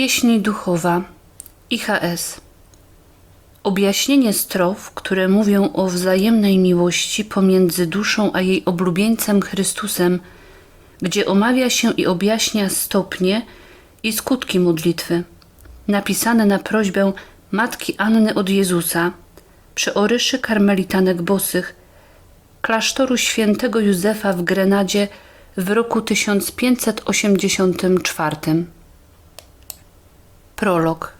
Pieśń duchowa IHS Objaśnienie strof, które mówią o wzajemnej miłości pomiędzy duszą a jej oblubieńcem Chrystusem, gdzie omawia się i objaśnia stopnie i skutki modlitwy, napisane na prośbę Matki Anny od Jezusa przy oryszy karmelitanek bosych klasztoru świętego Józefa w Grenadzie w roku 1584. Prolog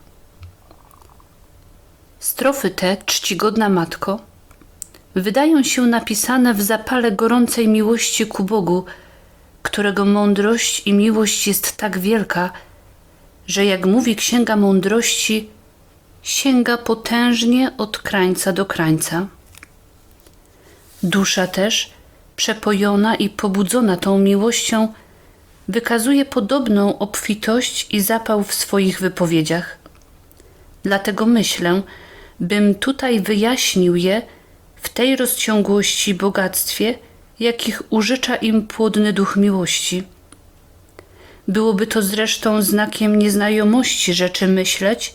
Strofy te, czcigodna matko, wydają się napisane w zapale gorącej miłości ku Bogu, którego mądrość i miłość jest tak wielka, że jak mówi Księga Mądrości, sięga potężnie od krańca do krańca. Dusza też, przepojona i pobudzona tą miłością, wykazuje podobną obfitość i zapał w swoich wypowiedziach. Dlatego myślę, bym tutaj wyjaśnił je w tej rozciągłości bogactwie, jakich użycza im płodny duch miłości. Byłoby to zresztą znakiem nieznajomości rzeczy myśleć,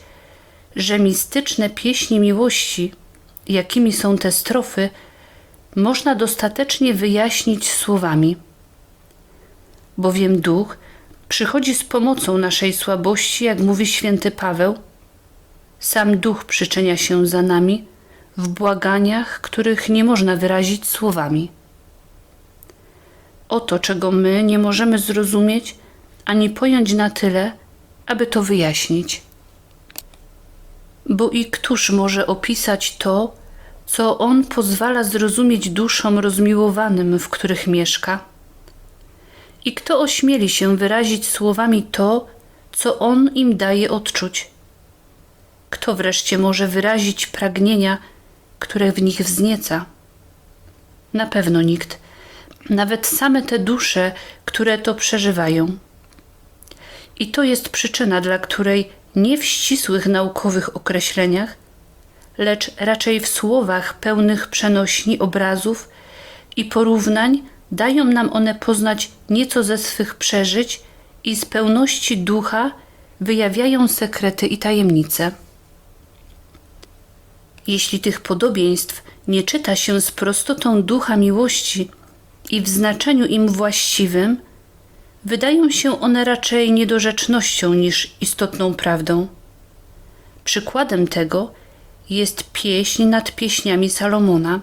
że mistyczne pieśni miłości, jakimi są te strofy, można dostatecznie wyjaśnić słowami. Bowiem duch przychodzi z pomocą naszej słabości, jak mówi święty Paweł. Sam duch przyczynia się za nami w błaganiach, których nie można wyrazić słowami. Oto, czego my nie możemy zrozumieć ani pojąć na tyle, aby to wyjaśnić. Bo i któż może opisać to, co on pozwala zrozumieć duszom rozmiłowanym, w których mieszka? I kto ośmieli się wyrazić słowami to, co on im daje odczuć? Kto wreszcie może wyrazić pragnienia, które w nich wznieca? Na pewno nikt, nawet same te dusze, które to przeżywają. I to jest przyczyna, dla której nie w ścisłych naukowych określeniach, lecz raczej w słowach pełnych przenośni obrazów i porównań dają nam one poznać nieco ze swych przeżyć i z pełności ducha wyjawiają sekrety i tajemnice. Jeśli tych podobieństw nie czyta się z prostotą ducha miłości i w znaczeniu im właściwym, wydają się one raczej niedorzecznością niż istotną prawdą. Przykładem tego jest pieśń nad pieśniami Salomona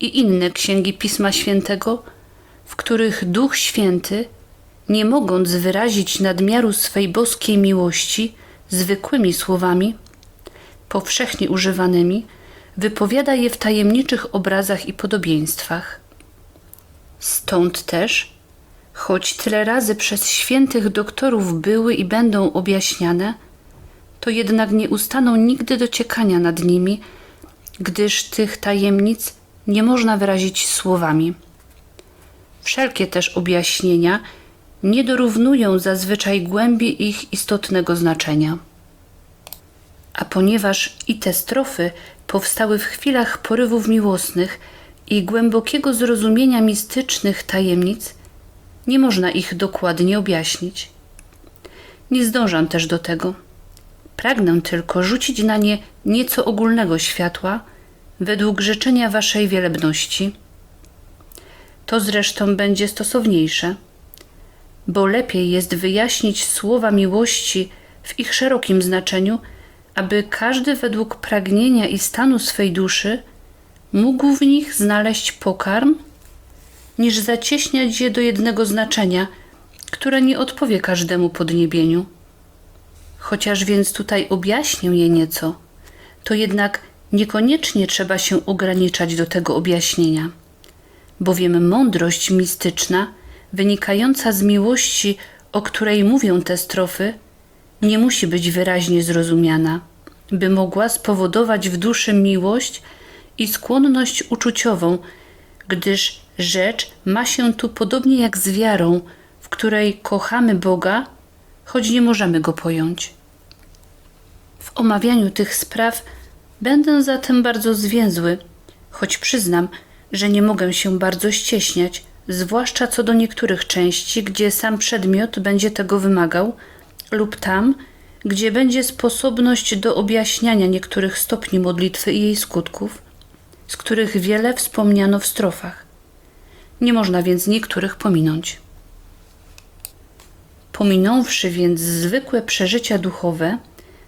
i inne księgi Pisma Świętego, w których Duch Święty, nie mogąc wyrazić nadmiaru swej boskiej miłości zwykłymi słowami, powszechnie używanymi, wypowiada je w tajemniczych obrazach i podobieństwach. Stąd też, choć tyle razy przez świętych doktorów były i będą objaśniane, to jednak nie ustaną nigdy dociekania nad nimi, gdyż tych tajemnic nie można wyrazić słowami. Wszelkie też objaśnienia nie dorównują zazwyczaj głębi ich istotnego znaczenia. A ponieważ i te strofy powstały w chwilach porywów miłosnych i głębokiego zrozumienia mistycznych tajemnic, nie można ich dokładnie objaśnić. Nie zdążam też do tego. Pragnę tylko rzucić na nie nieco ogólnego światła według życzenia Waszej wielebności. To zresztą będzie stosowniejsze, bo lepiej jest wyjaśnić słowa miłości w ich szerokim znaczeniu, aby każdy według pragnienia i stanu swej duszy mógł w nich znaleźć pokarm, niż zacieśniać je do jednego znaczenia, które nie odpowie każdemu podniebieniu. Chociaż więc tutaj objaśnię je nieco, to jednak niekoniecznie trzeba się ograniczać do tego objaśnienia, bowiem mądrość mistyczna, wynikająca z miłości, o której mówią te strofy, nie musi być wyraźnie zrozumiana, by mogła spowodować w duszy miłość i skłonność uczuciową, gdyż rzecz ma się tu podobnie jak z wiarą, w której kochamy Boga, choć nie możemy go pojąć. W omawianiu tych spraw będę zatem bardzo zwięzły, choć przyznam, że nie mogę się bardzo ścieśniać, zwłaszcza co do niektórych części, gdzie sam przedmiot będzie tego wymagał, lub tam, gdzie będzie sposobność do objaśniania niektórych stopni modlitwy i jej skutków, z których wiele wspomniano w strofach. Nie można więc niektórych pominąć. Pominąwszy więc zwykłe przeżycia duchowe,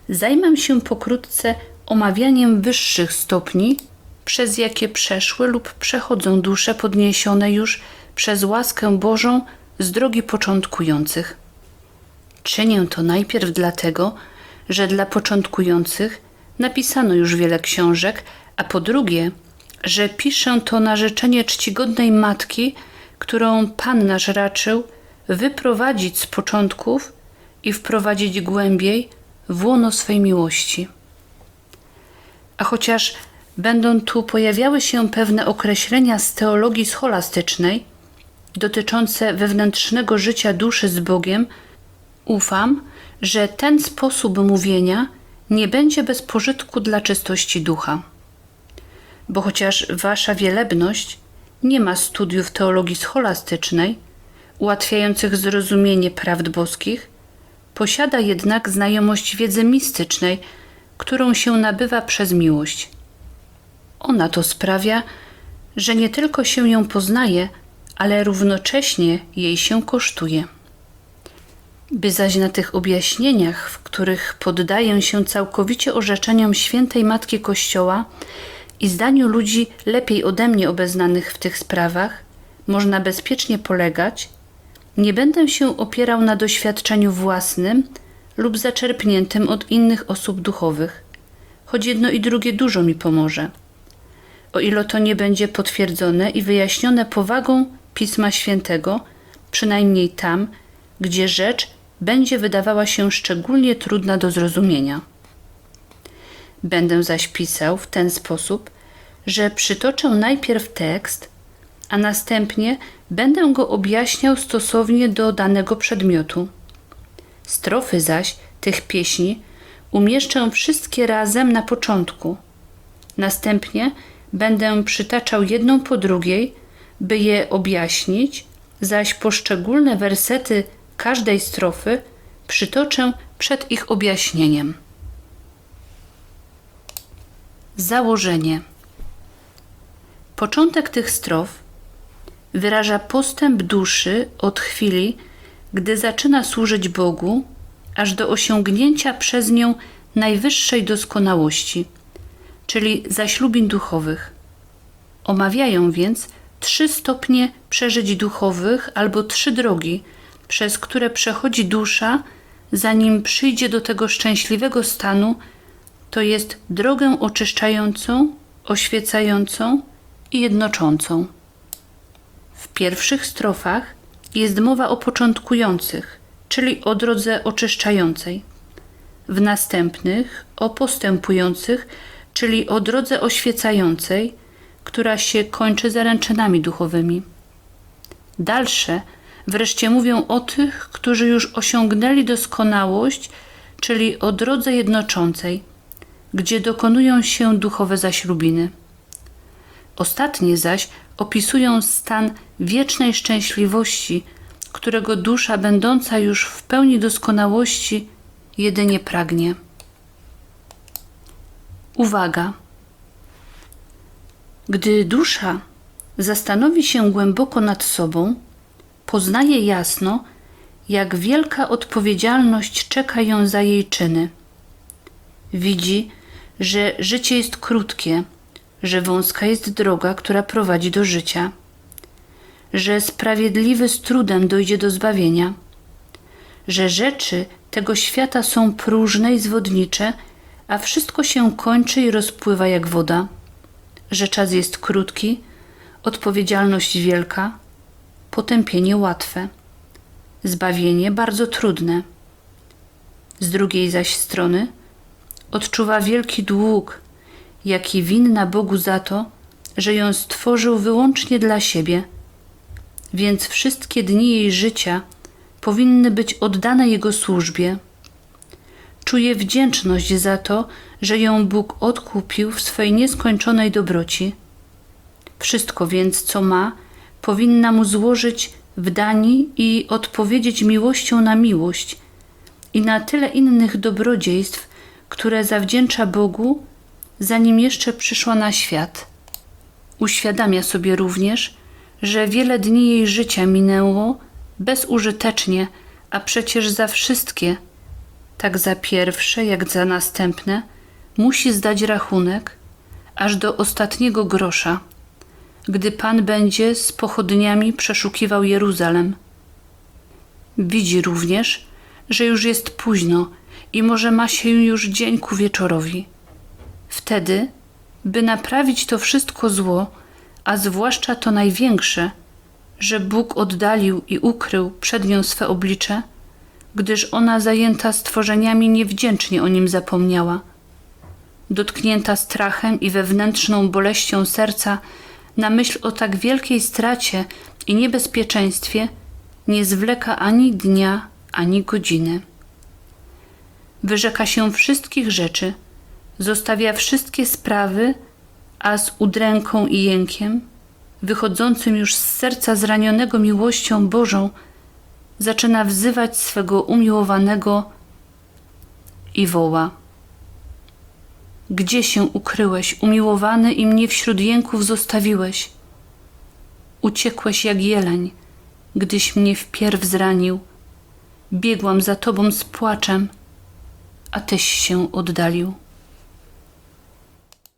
zajmę się pokrótce omawianiem wyższych stopni, przez jakie przeszły lub przechodzą dusze podniesione już przez łaskę Bożą z drogi początkujących. Czynię to najpierw dlatego, że dla początkujących napisano już wiele książek, a po drugie, że piszę to na życzenie czcigodnej matki, którą Pan nasz raczył wyprowadzić z początków i wprowadzić głębiej w łono swej miłości. A chociaż będą tu pojawiały się pewne określenia z teologii scholastycznej dotyczące wewnętrznego życia duszy z Bogiem, ufam, że ten sposób mówienia nie będzie bez pożytku dla czystości ducha. Bo chociaż wasza wielebność nie ma studiów teologii scholastycznej, ułatwiających zrozumienie prawd boskich, posiada jednak znajomość wiedzy mistycznej, którą się nabywa przez miłość. Ona to sprawia, że nie tylko się ją poznaje, ale równocześnie jej się kosztuje. By zaś na tych objaśnieniach, w których poddaję się całkowicie orzeczeniom świętej Matki Kościoła i zdaniu ludzi lepiej ode mnie obeznanych w tych sprawach, można bezpiecznie polegać, nie będę się opierał na doświadczeniu własnym lub zaczerpniętym od innych osób duchowych, choć jedno i drugie dużo mi pomoże. O ile to nie będzie potwierdzone i wyjaśnione powagą Pisma Świętego, przynajmniej tam, gdzie rzecz będzie wydawała się szczególnie trudna do zrozumienia. Będę zaś pisał w ten sposób, że przytoczę najpierw tekst, a następnie będę go objaśniał stosownie do danego przedmiotu. Strofy zaś tych pieśni umieszczę wszystkie razem na początku. Następnie będę przytaczał jedną po drugiej, by je objaśnić, zaś poszczególne wersety każdej strofy przytoczę przed ich objaśnieniem. Założenie. Początek tych strof wyraża postęp duszy od chwili, gdy zaczyna służyć Bogu, aż do osiągnięcia przez nią najwyższej doskonałości, czyli zaślubin duchowych. Omawiają więc trzy stopnie przeżyć duchowych albo trzy drogi, przez które przechodzi dusza, zanim przyjdzie do tego szczęśliwego stanu, to jest drogę oczyszczającą, oświecającą i jednoczącą. W pierwszych strofach jest mowa o początkujących, czyli o drodze oczyszczającej. W następnych o postępujących, czyli o drodze oświecającej, która się kończy zaręczynami duchowymi. Dalsze wreszcie mówią o tych, którzy już osiągnęli doskonałość, czyli o drodze jednoczącej, gdzie dokonują się duchowe zaślubiny. Ostatnie zaś opisują stan wiecznej szczęśliwości, którego dusza będąca już w pełni doskonałości jedynie pragnie. Uwaga! Gdy dusza zastanowi się głęboko nad sobą, poznaje jasno, jak wielka odpowiedzialność czeka ją za jej czyny. Widzi, że życie jest krótkie, że wąska jest droga, która prowadzi do życia, że sprawiedliwy z trudem dojdzie do zbawienia, że rzeczy tego świata są próżne i zwodnicze, a wszystko się kończy i rozpływa jak woda, że czas jest krótki, odpowiedzialność wielka, potępienie łatwe, zbawienie bardzo trudne. Z drugiej zaś strony odczuwa wielki dług, jaki winna Bogu za to, że ją stworzył wyłącznie dla siebie, więc wszystkie dni jej życia powinny być oddane Jego służbie. Czuje wdzięczność za to, że ją Bóg odkupił w swej nieskończonej dobroci. Wszystko więc, co ma, powinna mu złożyć w dani i odpowiedzieć miłością na miłość i na tyle innych dobrodziejstw, które zawdzięcza Bogu, zanim jeszcze przyszła na świat. Uświadamia sobie również, że wiele dni jej życia minęło bezużytecznie, a przecież za wszystkie, tak za pierwsze, jak za następne, musi zdać rachunek, aż do ostatniego grosza, gdy Pan będzie z pochodniami przeszukiwał Jeruzalem. Widzi również, że już jest późno i może ma się już dzień ku wieczorowi. Wtedy, by naprawić to wszystko zło, a zwłaszcza to największe, że Bóg oddalił i ukrył przed nią swe oblicze, gdyż ona zajęta stworzeniami niewdzięcznie o nim zapomniała. Dotknięta strachem i wewnętrzną boleścią serca na myśl o tak wielkiej stracie i niebezpieczeństwie, nie zwleka ani dnia, ani godziny. Wyrzeka się wszystkich rzeczy, zostawia wszystkie sprawy, a z udręką i jękiem, wychodzącym już z serca zranionego miłością Bożą, zaczyna wzywać swego umiłowanego i woła. Gdzie się ukryłeś, umiłowany, i mnie wśród jęków zostawiłeś? Uciekłeś jak jeleń, gdyś mnie wpierw zranił. Biegłam za tobą z płaczem, a tyś się oddalił.